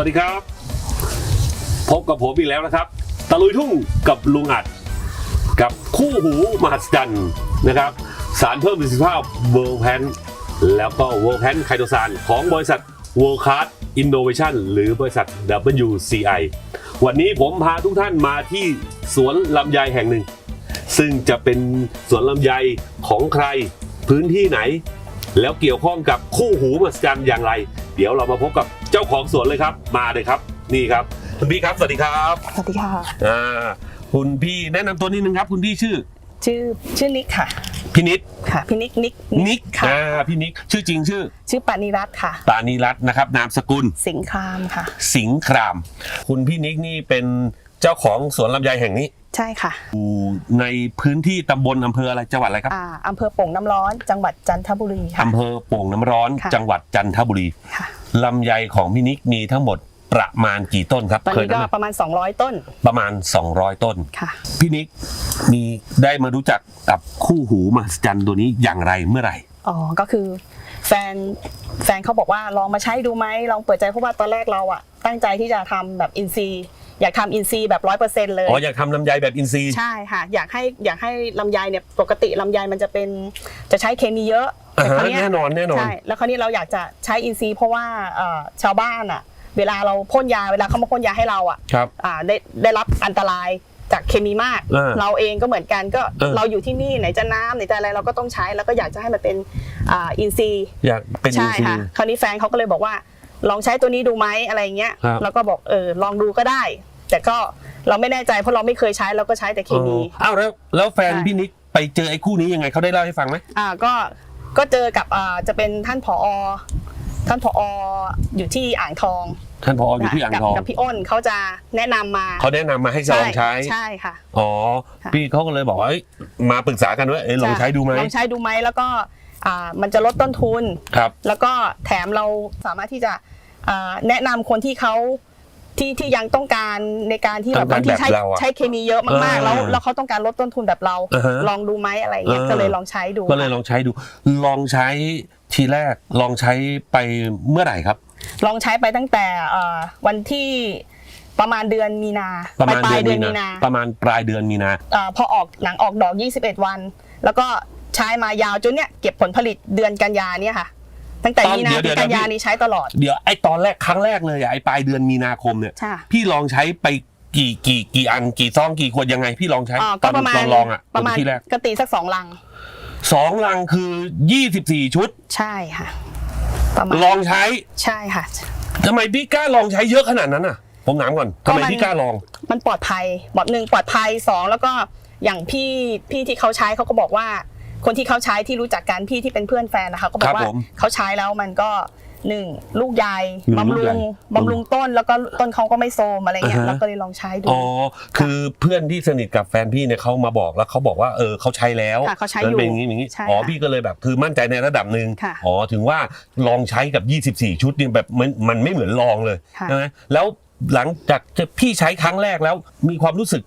วัสดีครับ พบกับผมอีกแล้วนะครับ ตะลุยทุ่งกับลุงอัด กับคู่หูมหัศจรรย์นะครับ สารเพิ่มประสิทธิภาพเวิร์แพนแล้วก็เวิร์แพนไคโตซานของบริษัท World Class Innovation หรือบริษัท WCI วันนี้ผมพาทุกท่านมาที่สวนลำไยแห่งหนึ่ง ซึ่งจะเป็นสวนลำไยของใครพื้นที่ไหน แล้วเกี่ยวข้องกับคู่หูมหัศจรรย์อย่างไร เดี๋ยวเรามาพบกับ จ้าของสวนเลยครับ มาเลยครับ นี่ครับ คุณพี่ครับ สวัสดีครับสวัสดีค่ะ อ่าคุณพี่แนะนำตัวนิดนึงครับ คุณพี่ชื่อชื่อชื่อนิกค่ะพี่นิดค่ะพี่นิกนิกนิกค่ะอ่าพี่นิกชื่อจริงชื่อ ชื่อปานิรัตน์ค่ะ ปานิรัตน์นะครับ นามสกุล สิงครามค่ะ สิงห์คราม คุณพี่นิกนี่เป็นเจ้าของสวนลำไยแห่งนี้ ใช่ค่ะอยู่ในพื้นที่ตำบลอำเภออะไรจังหวัดอะไรครับอ่าอำเภอโป่งน้ำร้อน จังหวัดจันทบุรีค่ะ อำเภอโป่งน้ำร้อน ค่ะ จังหวัดจันทบุรี ค่ะ ลำไยของพี่นิกมีทั้งหมดประมาณกี่ต้นครับตอนเคยนี้ก็นับไหมประมาณ 200 ต้น ประมาณ 200 ต้น ค่ะ พี่นิกมีได้มารู้จักกับคู่หูมหัศจรรย์ตัวนี้อย่างไรเมื่อไหร่ อ๋อ ก็คือแฟนแฟนเขาบอกว่าลองมาใช้ดูไหมลองเปิดใจเพราะว่าตอนแรกเราอะตั้งใจที่จะทำแบบอินซีย์อยากทำอินซีย์แบบร้อยเปอร์เซ็นต์เลย อ๋ออยากทำลำไยแบบอินทรีย์ ใช่ค่ะ อยากให้อยากให้ลำไยเนี่ยปกติลำไยมันจะเป็นจะใช้เคมีเยอะ อ่าแต่ฮะคราวเนี้ยแน่นอนแน่นอน ใช่แล้วคราวนี้เราอยากจะใช้อินทรีย์เพราะว่าเอ่อชาวบ้านอะ เวลาเราพ่นยาเวลาเขามาพ่นยาให้เราอะครับ อ่าได้ได้รับอันตรายจากเคมีมาก เออเราเองก็เหมือนกันก็เออ เราอยู่ที่นี่ไหนจะน้ำไหนจะอะไรเราก็ต้องใช้แล้วก็อยากจะให้มันเป็นอ่าอินทรีย์ อยากเป็นอินใช่ทรีค่ะ ย์ คราวนี้แฟนเขาก็เลยบอกว่า ลองใช้ตัวนี้ดูไหมอะไรเงี้ยครับ เราก็บอกเออลองดูก็ได้ แต่ก็เราไม่แน่ใจเพราะเราไม่เคยใช้เราก็ใช้แต่เคมีอ๋ออ้าวแล้วแล้วแฟนใช่ พี่นิกไปเจอไอ้คู่นี้ยังไงเขาได้เล่าให้ฟังไหม อ่าก็ ก็เจอกับอ่าจะเป็นท่านผอ ท่านผออยู่ที่อ่างทองท่านพออยู่ที่อ่างกับทองกับพี่อ้นเขาจะแนะนำมาเขาแนะนำมาให้ลองใช้ ใช่ค่ะ อ๋อ ค่ะ พี่เขาก็เลยบอกว่าเอ้ยมาปรึกษากันว่าเอ้ยลองใช้ดูไหมลองใช้ดูไหมแล้วก็อ่ามันจะลดต้นทุน ครับ แล้วก็แถมเราสามารถที่จะอ่าแนะนำคนที่เขา ที่ที่ยังต้องการในการที่แบบต้องการบางทีใช้แบบเราอะใช้เคมีเยอะมากๆ แล้วเออแล้วเขาต้องการลดต้นทุนแบบเราอ่าฮะลองดูไหมอะไรเงี้ยเออก็เลยลองใช้ดูก็เลยลองใช้ดู ลองใช้ทีแรกลองใช้ไปเมื่อไหร่ครับ ลองใช้ไปตั้งแต่เอ่อวันที่ประมาณเดือนมีนาประมาณปลายเดืเดืออนนมีมีนานา ประมาณปลายเดือนมีนาเอ่อพอออกหลังออกดอก 21 วัน แล้วก็ใช้มายาวจนเนี่ยเก็บผลผลิตเดือนกันยาเนี่ยค่ะ ตั้งแต่ตอนมีนาเดี๋ถึยวงกันยาเดี๋ยวนี้ใช้ตลอด เดี๋ยวไอ้ตอนแรกครั้งแรกเลยอะไอ้ปลายเดือนมีนาคมเนี่ย ใช่ พี่ลองใช้ไปกี่กี่กี่อันกี่ซองกี่ขวดยังไงพี่ลองใช้อ่าตก็อนประมาณลองลองอะประมาณที่แรกกตีสักสองลัง สองลังคือ 24 ชุด ใช่ค่ะ ประมาณลองใช้ใช่ค่ะ ทำไมพี่กล้าลองใช้เยอะขนาดนั้นอะ ผมถามก่อนทำไมก็มันพี่กล้าลอง มันปลอดภัยบอกหนึ่งปลอดภัยสองแล้วก็อย่างพี่พี่ที่เขาใช้เขาก็บอกว่า คนที่เขาใช้ที่รู้จักกันพี่ที่เป็นเพื่อนแฟนนะคะ ก็บอครักบว่าผมเขาใช้แล้วมันก็หนึ่งลูกใหญ่หนึ่งบำลูกรุใหญ่งบำรุงต้นแล้วก็ต้นเขาก็ไม่โทรมอะไรเงี้ยอ่าฮะเราก็เลยลองใช้ดู อ๋อคือเพื่อนที่สนิทกับแฟนพี่เนี่ยเขามาบอกแล้วเขาบอกว่าเออเขาใช้แล้วค่ะเขาใช้แล้วอยู่เป็นอย่างนี้อย่างนี้ใช่อ๋อค่ะพี่ก็เลยแบบคือมั่นใจในระดับหนึ่งค่ะอ๋อถึงว่าลองใช้กับ 24 ชุดเนี่ยแบบมันมันไม่เหมือนลองเลยค่ะ ใช่ไหมแล้วหลังจากที่พี่ใช้ครั้งแรกแล้วมีความรู้สึก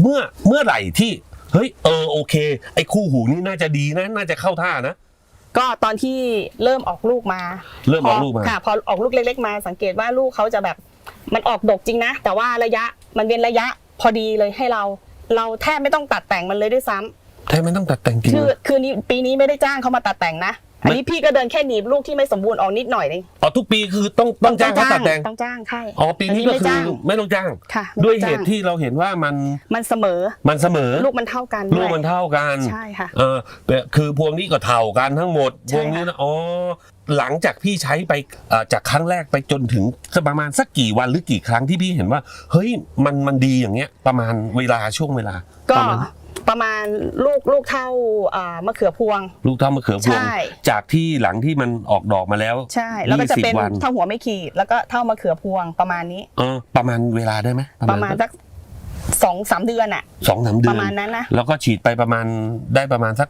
เมื่อเมื่อไหร่ที่ เฮ้ยเออโอเค ไอ้คู่หูนี่น่าจะดีนะ น่าจะเข้าท่านะ ก็ตอนที่เริ่มออกลูกมาเริ่มออกลูกมาค่ะพอออกลูกเล็ก ๆ มาสังเกตว่าลูกเขาจะแบบมันออกดกจริงนะ แต่ว่าระยะมันเป็นระยะพอดีเลยให้เรา เราแทบไม่ต้องตัดแต่งมันเลยด้วยซ้ำแท้ไม่ต้องตัดแต่งจริงคือคือนี้ปีนี้ไม่ได้จ้างเขามาตัดแต่งนะ อันนี้พี่ก็เดินแค่หนีบลูกที่ไม่สมบูรณ์ออกนิดหน่อยเองอ๋อทุกปีคือต้องต้องจ้างเขาตัดแต่งต้องจ้างใช่อ๋อปีนี้ก็ไม่คือจ้างไม่ต้องจ้างค่ะด้วยไม่เหต้องจ้างตุที่เราเห็นว่ามันมันเสมอมันเสมอลูกมันเท่ากันลูกด้วยมันเท่ากันใช่ค่ะเออแต่คือพวงนี้ก็เท่ากันทั้งหมดใช่พวงนี้นะอ๋อหลังจากพี่ใช้ไปเอ่อจากครั้งแรกไปจนถึงสักประมาณสักกี่วันหรือกี่ครั้งที่พี่เห็นว่า เฮ้ยมันมันดีอย่างเงี้ย ประมาณเวลาช่วงเวลาก็ ประมาณประมาณลูกลูกเท่าอ่ามะเขือพวง ลูกเท่ามะเขือพวง ใช่ จากที่หลังที่มันออกดอกมาแล้วใช่ แล้วก็จะเป็น20วันเท่าหัวไม่ขีด แล้วก็เท่ามะเขือพวงประมาณนี้ เออประมาณเวลาได้ไหมประมาณสักสองสามเดือนอะสองสามเดืปอนระมาณนั้นนะ แล้วก็ฉีดไปประมาณได้ประมาณสัก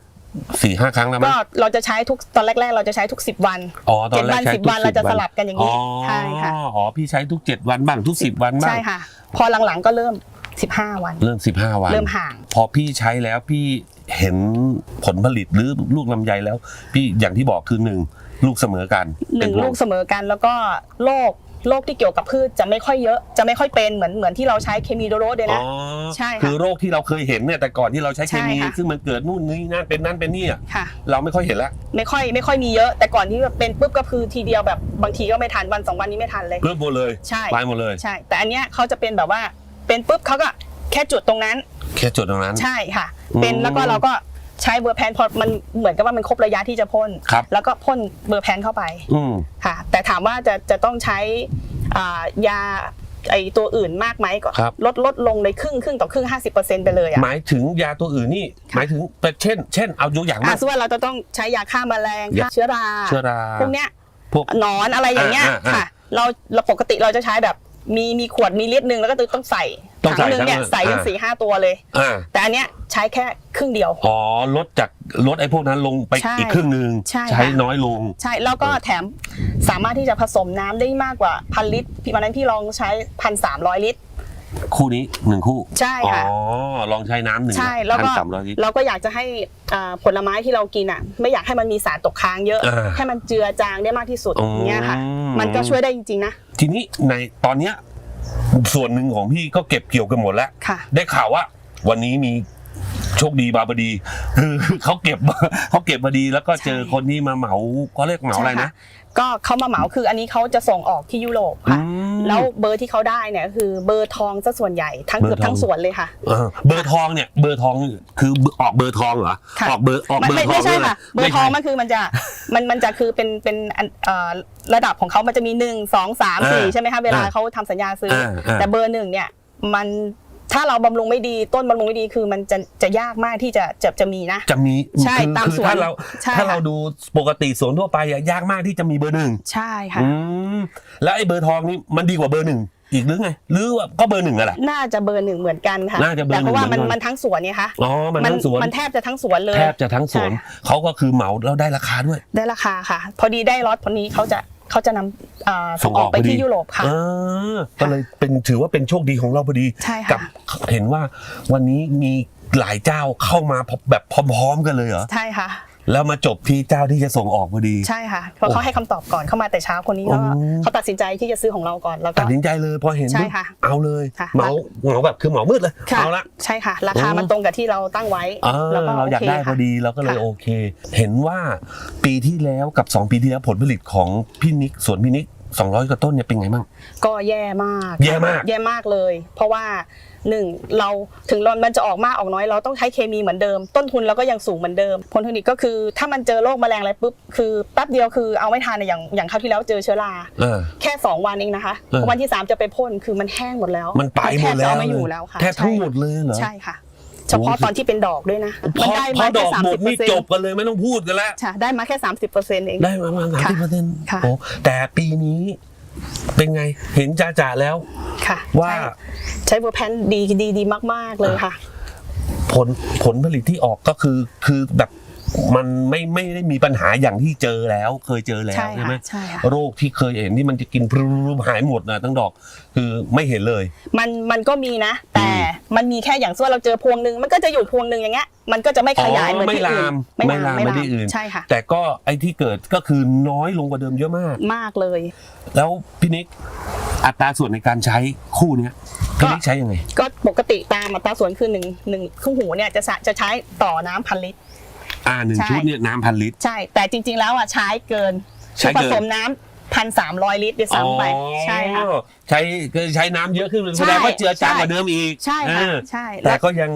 สี่ห้าครั้งแล้วมั้ก็ยเราจะใช้ทุกตอนแรก ๆ เราจะใช้ทุกสิบวันอ๋อตอเจ็นดแรวักนใช้สิบทุกวันเราจะ10สลับกันอย่างนี้อ๋อใช่ค่ะ อ๋อพี่ใช้ทุกเจ็ดวันบ้างทุกสิบวันบ้างใช่ค่ะ พอหลังๆก็เริ่ม สิบห้าวัน เริ่มสิบห้าวัน เริ่มห่าง พอพี่ใช้แล้วพี่เห็นผลผลิตหรือลูกลำไยแล้ว พี่อย่างที่บอกคือหนึ่งลูกเสมอกันหนึ่งเป็พวลูกเสมอกันแล้วก็โรคโรคที่เกี่ยวกับพืชจะไม่ค่อยเยอะจะไม่ค่อยเป็นเหมือนเหมือนที่เราใช้เคมีโดโรสเลยอ๋นะอใช่ค่ะคือโรคที่เราเคยเห็นเนี่ยแต่ก่อนที่เราใช้เคมี ใช่ค่ะ ซึ่งมันเกิดนู่นนี่นั่นเป็นนั่นเป็นนี่อะค่ะ เราไม่ค่อยเห็นแล้วไม่ค่อยไม่ค่อยมีเยอะ แต่ก่อนที่แบบเป็นปุ๊บก็คือทีเดียวแบบบางทีก็ไม่ทันวันสองวันนี้ไม่ทันเลย เพิ่มหมดเลยใช่ ไปหมดเลย ใช่ แต่อันเนี้ยเขาจะเป็นแบบว่า เป็นปุ๊บเขาก็แค่จุดตรงนั้น แค่จุดตรงนั้น ใช่ค่ะ เป็นอืมแล้วก็เราก็ใช้เบอร์แพนพอมันเหมือนกับว่ามันครบระยะที่จะพ่นครับแล้วก็พ่นเบอร์แพนเข้าไปอืมค่ะ แต่ถามว่าจะจะต้องใช้อ่ายาไอตัวอื่นมากไหมก็ครับลดลดลงในครึ่งครึ่งต่อครึ่ง50%ไปเลยอะหมายถึงยาตัวอื่นนี่หมายถึงแต่เช่น เช่นเอายกอย่างอะมาส่วนเราจะต้องใช้ยาฆ่าแมลงยาฆ่าเชื้อราเชื้อราพวกเนี้ยพวกหนอนอะไรอย่างเงี้ยอ่าอ่าค่ะ เราเราปกติเราจะใช้แบบ มีมีขวดมีลิตรหนึ่งแล้วก็ต้องใส่ต้องถัใส่งหนึ่งเนี่ยทั้งใส่กันอ่า สี่ห้าตัวเลย อ่าแต่อันเนี้ยใช้แค่ครึ่งเดียว อ๋อลดจากลดไอ้พวกนั้นลงไปใช่อีกครึ่งหนึ่งใช่ค่ะ น้อยลง ใช่แล้วก็แถมสามารถที่จะผสมน้ำได้มากกว่าพันลิตรพี่วันนั้นพี่ลองใช้พันสามร้อยลิตร คู่นี้หนึ่งคู่ใช่ค่ะ อ๋อลองใช้น้ำหนึ่งใช่แล้วก็พันสามร้อยลิตร เราก็อยากจะให้อ่าผลไม้ที่เรากินอะ ไม่อยากให้มันมีสารตกค้างเยอะ อ่าให้มันเจือจางได้มากที่สุดอืม อย่างเงี้ยค่ะ มันก็ช่วยได้จริงๆนะทีนี้ในตอนเนี้ยส่วนหนึ่งของพี่ก็เก็บเกี่ยวกันหมดแล้ว ค่ะ ได้ข่าวว่า วันนี้มีโชคดีบาบดีคือเขาเก็บเขาเก็บมาดีแล้วก็เจอใช่ คนที่มาเหมาเขาเรียกเหมาอะไรใช่นะค่ ก็เขามาเหมาคืออันนี้เขาจะส่งออกที่ยุโรปค่ะอืมแล้วเบอร์ที่เขาได้เนี่ยก็คือเบอร์ทองซะส่วนใหญ่ทั้งเบอร์เกือบทั้งทองสวนเลยค่ะเออเบอร์ทองเนี่ยเบอร์ทองคือออกเบอร์ทองเหรอค่ะออกเบอร์ออกไม่เบอไม่ร์ทองไม่ใช่ด้วยค่ะเบอร์ทองไม่มันคือมันจะมันมันจะคือเป็นเป็นอันเอ่อระดับของเขามันจะมีหนึ่งสองสามสี่อ่าใช่ไหมคะเวลาอ่าเขาทำสัญญาซื้ออาอ่าแต่เบอร์หนึ่งเนี่ยมัน ถ้าเราบำรุงไม่ดีต้นบำรุงไม่ดีคือมันจะจะยากมากที่จะจะจะมีนะ จะมีใช่คือตามคือสวนถ้าเราใช่ถ้าค่ะเราดูปกติสวนทั่วไปอะยากมากที่จะมีเบอร์หนึ่งใช่ค่ะ อืมแล้วไอ้เบอร์ทองนี่มันดีกว่าเบอร์หนึ่งอีกหรือไง หรือว่าก็เบอร์หนึ่งอะแหละ น่าจะเบอร์หนึ่งเหมือนกันค่ะ น่าจะเบอร์แต่เพราะว่าหนึ่มันงเหมือนกัน มันทั้งสวนเนี่ยค่ะอ๋อมันทั้งสวนมันแทบจะทั้งสวนเลย แทบจะทั้งสวนใช่ เขาก็คือเหมาแล้วได้ราคาด้วย ได้ราคาค่ะ พอดีได้ล็อตพอนี้เขาจะ เขาจะนำอ่าส่งออกไปพอดีที่ยุโรปค่ะเออก็เลยเป็นถือว่าเป็นโชคดีของเราพอดีใช่ค่ะกับเห็นว่าวันนี้มีหลายเจ้าเข้ามาแบบพร้อม ๆ กันเลยเหรอใช่ค่ะ แล้วมาจบที่เจ้าที่จะส่งออกพอดี ใช่ค่ะเพราะเขาให้คำตอบก่อนเข้ามาแต่เช้าคนนี้เขาอืมเขาตัดสินใจที่จะซื้อของเราก่อนแล้วก็ ตัดสินใจเลยพอเห็นใช่ปุ๊บค่ะเอาเลยค่ะเหมาเหมาแบบคือเหมามืดเลยค่ะ เอาละ ใช่ค่ะ ราคาโอ้มันตรงกับที่เราตั้งไว้เออแล้วก็เราอยากโคได้พค่ะอดีเราก็เลยค่ะโอเค เห็นว่าปีที่แล้วกับ 2 ปีที่แล้วผลผลิตของพี่นิกสวนพี่นิก 200กว่าต้นเนี่ยเป็นไงบ้าง ก็แย่มาก แย่มาก แย่มากเลย เพราะว่า หนึ่งเราถึงเรามันจะออกมากออกน้อยเราต้องใช้เคมีเหมือนเดิม ต้นทุนเราก็ยังสูงเหมือนเดิม ผลผลิตก็คือถ้ามันเจอโรคแมลงอะไรปุ๊บคือแป๊บเดียวคือเอาไม่ทันอะอย่างอย่างคราวที่แล้วเจอเชื้อราเออแค่ 2 วันเองนะคะเออวันที่ 3 จะไปพ่นคือมันแห้งหมดแล้ว มันไปหมดทบแล้จะวเอาไม่อยู่แล้วค่ะแทบทั้งหมดเลยเหรอใช่ค่ะเฉพาะตอนที่เป็นดอกด้วยนะพมันอได้พอมาดแค่อกสามหมสิดบเปอนี่ร์เซ็นจบต์กันเลยไม่ต้องพูดกันแล้วค่ะได้มาแค่สามสิบเปอร์เซ็นต์เอง ได้ประมาณสามค่ะสิบเปอร์เซ็นต์ค่ะโอ้แต่ปีนี้เป็นไง เห็นจ่าจ่าๆแล้ว ค่ะว่าใช่ใช้เวอร์แพนดีดีดีมาก ๆ เลยค่ะ ผลผลผลิตที่ออกก็คือคือแบบ มันไม่ไม่ได้มีปัญหาอย่างที่เจอแล้วเคยเจอแล้วใช่ใช่ค่ะไหมใช่ค่ะโรคที่เคยเห็นที่มันจะกินพรุบหายหมดนะทั้งดอก คือไม่เห็นเลย มันมันก็มีนะ แต่มันมีแค่อย่างส่วนเราเจอพวงหนึ่งมันก็จะอยู่พวงหนึ่งอย่างเงี้ยมันก็จะไม่ขยายเหมือนไม่ที่ลาอื่นมไม่ลามไม่ได้อื่นใช่ค่ะแต่ก็ไอ้ที่เกิดก็คือน้อยลงกว่าเดิมเยอะมากมากเลย แล้วพี่นิกอัตราส่วนในการใช้คู่เนี้ยพี่นิกใช้ยังไงก็ปกติตามอัตราส่วนคือหนึ่งหนึ่งครึ่งหูเนี่ยจะสะจะใช้ต่อน้ำพันลิตร อ่าหนึ่งใช่ ชุดเนี่ยน้ำพันลิตร ใช่ แต่จริงๆแล้วอะใช้เกินใช้เกินผสมน้ำ พันสามร้อยลิตรด้วยซ้ำไปใช่ค่ะอ๋อใช้ก็ใช้น้ำเยอะขึ้นแสดงว่าเจือจางกว่าเดิมอีกใช่ค่ะเออใช่แต่แล้วก็ยัง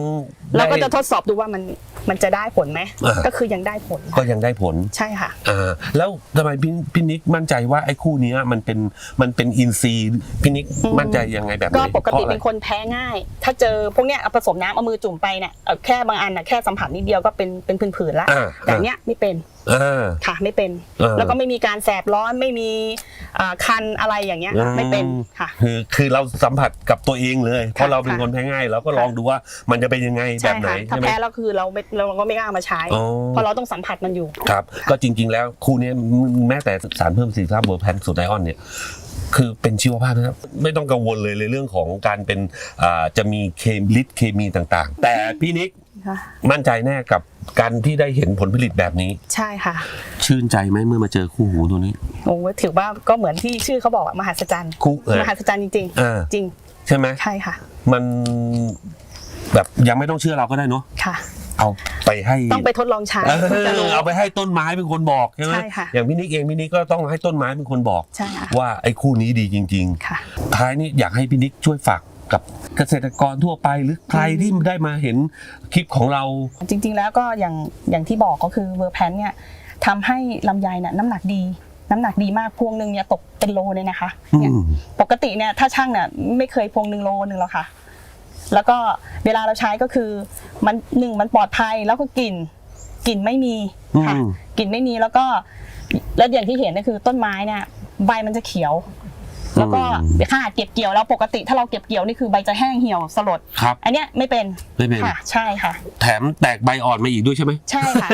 เราก็ได้จะทดสอบดูว่ามันมันจะได้ผลไหมอ่า ก็คือยังได้ผลก็ยังได้ผลใช่ค่ะ อ่าแล้วทำไมพี่พี่นิกมั่นใจว่าไอ้คู่เนี้ยมันเป็นมันเป็นอินซีย์พี่นิกอืม มั่นใจยังไงแบบไหนก็ปกติพราะอะไรเป็นคนแพ้ง่าย ถ้าเจอพวกเนี้ยเอาผสมน้ำเอามือจุ่มไปเนี่ยเอ่อแค่บางอันน่ะแค่สัมผัสนิดเดียวก็เป็นเป็นผื่นๆแล้วอ่าแต่เนี้ยไม่เป็นอ่าค่ะไม่เป็นเออแล้วก็ไม่มีการแสบร้อนไม่มีอ่าคันอะไรอย่างเงี้ยค่ะไม่เป็นค่ะ คือคือเราสัมผัสกับตัวเองเลยเพราะเราเป็นค่ะคนแพ้ง่ายเราก็ลองดูว่ามันจะเป็นยังไงแบใช่บไหนค่ะถ้าใช่ไหมแพ้แล้วคือเราไม่เราก็ไม่กล้ามาใช้อ๋อเพราะเราต้องสัมผัสมันอยู่ครับ ก็จริง ๆ แล้วคู่เนี้ยแม้แต่สารเพิ่มประสิทธิภาพเบอร์แพนสูตรไอออนเนี่ยคือเป็นชีวภาพนะครับไม่ต้องกังวลเลยในเรื่องของการเป็นอ่าจะมีเคมลิตรเคมีต่างๆ แต่พี่นิก ค่ะมั่นใจแน่กับการที่ได้เห็นผลผลิตแบบนี้ ใช่ค่ะ ชื่นใจไหมเมื่อมาเจอคู่หูตัวนี้โอ้ถือว่าก็เหมือนที่ชื่อเขาบอกอะมหัศจรรย์คู่เออมหัศจรรย์จริงเออๆจริงใช่ไหมใช่ค่ะ มันแบบยังไม่ต้องเชื่อเราก็ได้เนาะค่ะ เอาไปให้ ต้องไปทดลองใช้เอถึงจะรู้ อเอาไปให้ต้นไม้เป็นคนบอกใช่ไหมใช่ค่ะ อย่างพี่นิกเองพี่นิกก็ต้องให้ต้นไม้เป็นคนบอก ใช่ค่ะว่าไอ้คู่นี้ดีจริง ค่ะ ๆ ท้ายนี้อยากให้พี่นิกช่วยฝาก กับเกษตรกรทั่วไปหรือใครที่ได้มาเห็นคลิปของเรา จริง ๆ แล้วก็อย่างอย่างที่บอกก็คือเวอร์แพนเนี่ยทำให้ลำไยเนี่ยน้ำหนักดีน้ำหนักดีมากพวงหนึ่งเนี่ยตกเป็นโลเลยนะคะอืเนี่ยมปกติเนี่ยถ้าช่างเนี่ยไม่เคยพวงหนึ่งโลหนึ่งหรอกค่ะ แล้วก็เวลาเราใช้ก็คือมันหนึ่งมันปลอดภัยแล้วก็กลิ่นกลิ่นไม่มีค่ะอืมกลิ่นไม่มีแล้วก็แล้วอย่างที่เห็นก็คือต้นไม้เนี่ยใบมันจะเขียว แล้วก็ขนาดเก็บเกี่ยวแล้วปกติถ้าเราเก็บเกี่ยวนี่คือใบจะแห้งเหี่ยวสลด ครับ อันเนี้ยไม่เป็นไม่เป็น ค่ะใช่ค่ะ แถมแตกใบอ่อนมาอีกด้วยใช่ไหม ใช่ค่ะ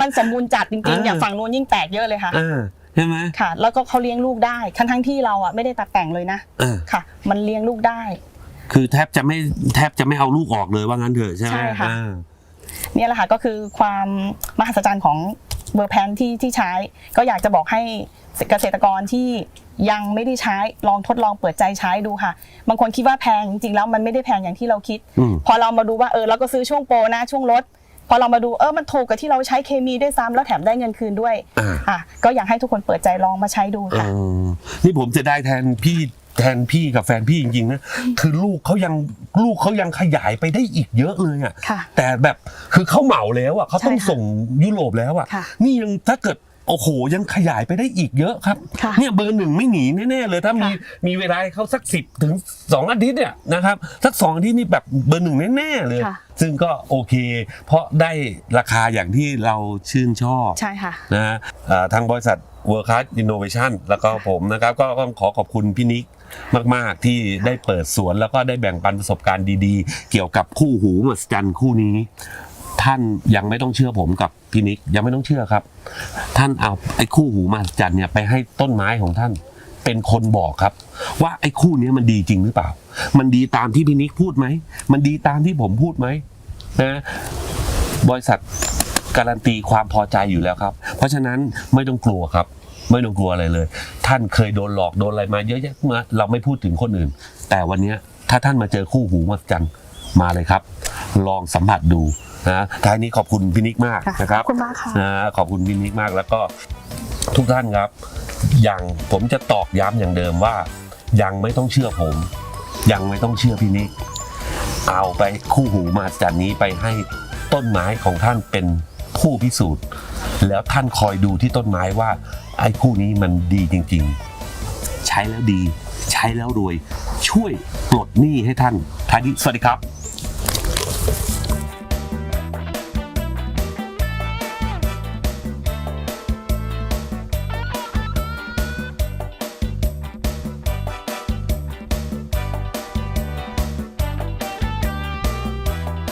มันสมบูรณ์จัดจริงๆอ่าอย่างฝั่งนู้นยิ่งแตกเยอะเลยค่ะ เออใช่ไหมค่ะ แล้วก็เขาเลี้ยงลูกได้ทั้งทั้งๆที่เราอะไม่ได้ตัดแต่งเลยนะเออค่ะ มันเลี้ยงลูกได้ คือแทบจะไม่แทบจะไม่เอาลูกออกเลยว่างั้นเถอะใช่ไหมใช่ค่ะอ่าเนี่ยแหละค่ะก็คือความมหัศจรรย์ของเบอร์แพนที่ที่ใช้ ก็อยากจะบอกให้ เกษตรกรที่ยังไม่ได้ใช้ลองทดลองเปิดใจใช้ดูค่ะ บางคนคิดว่าแพงจริงๆแล้วมันไม่ได้แพงอย่างที่เราคิดอืมพอเรามาดูว่าเออเราก็ซื้อช่วงโปรนะช่วงลดพอเรามาดูเออมันถูกกับที่เราใช้เคมีด้วยซ้ำแล้วแถมได้เงินคืนด้วยอ่าอะก็อยากให้ทุกคนเปิดใจลองมาใช้ดูเอค่ะอนี่ผมจะได้แทนพี่แทนพี่กับแฟนพี่จริงๆนะคือลูกเขายังลูกเขายังขยายไปได้อีกเยอะเลยอะค่ะแต่แบบคือเขาเหมาแล้วอะเขาต้องใช่ค่ะส่งยุโรปแล้วอะค่ะนี่ยังถ้าเกิด โอ้โหยังขยายไปได้อีกเยอะครับ ค่ะเนี่ยเบอร์หนึ่งไม่หนีแน่ๆเลยถ้ามีค่ะ มีเวลาให้เขาสักสิบถึงสองอาทิตย์เนี่ยนะครับสักสองอาทิตย์นี่แบบเบอร์หนึ่งแน่ๆเลย ค่ะ ซึ่งก็โอเค เพราะได้ราคาอย่างที่เราชื่นชอบ ใช่ค่ะ นะฮะอ่าทางบริษัท World Class Innovation แล้วก็ผมนะครับก็ต้องขอขอบคุณพี่นิกมาก ๆ ที่ได้เปิดสวน แล้วก็ได้แบ่งปันประสบการณ์ดีๆ เกี่ยวกับคู่หูมหัศจรรย์คู่นี้ ท่านยังไม่ต้องเชื่อผมกับ พี่นิกยังไม่ต้องเชื่อครับ ท่านเอาไอ้คู่หูมหัศจรรย์เนี่ยไปให้ต้นไม้ของท่าน เป็นคนบอกครับ ว่าไอ้คู่นี้มันดีจริงหรือเปล่า มันดีตามที่พี่นิกพูดไหมมันดีตามที่ผมพูดไหมนะบริษัทการันตีความพอใจอยู่แล้วครับ เพราะฉะนั้นไม่ต้องกลัวครับ ไม่ต้องกลัวอะไรเลย ท่านเคยโดนหลอกโดนอะไรมาเยอะแยะมาเราไม่พูดถึงคนอื่น แต่วันนี้ถ้าท่านมาเจอคู่หูมหัศจรรย์มาเลยครับ ลองสัมผัสดู นะท้ายนี้ขอบคุณพี่นิกมากค่ะนะครับขอบคุณมากค่ะนะขอบคุณพี่นิกมากแล้วก็ทุกท่านครับ อย่างผมจะตอกย้ำอย่างเดิมว่า ยังไม่ต้องเชื่อผม ยังไม่ต้องเชื่อพี่นิกเอาไปคู่หูมาจันนี้ไปให้ต้นไม้ของท่านเป็นผู้พิสูจน์ แล้วท่านคอยดูที่ต้นไม้ว่าไอ้คู่นี้มันดีจริง ๆ ใช้แล้วดี ใช้แล้วรวย ช่วยปลดหนี้ให้ท่านท้ายนี้สวัสดีครับ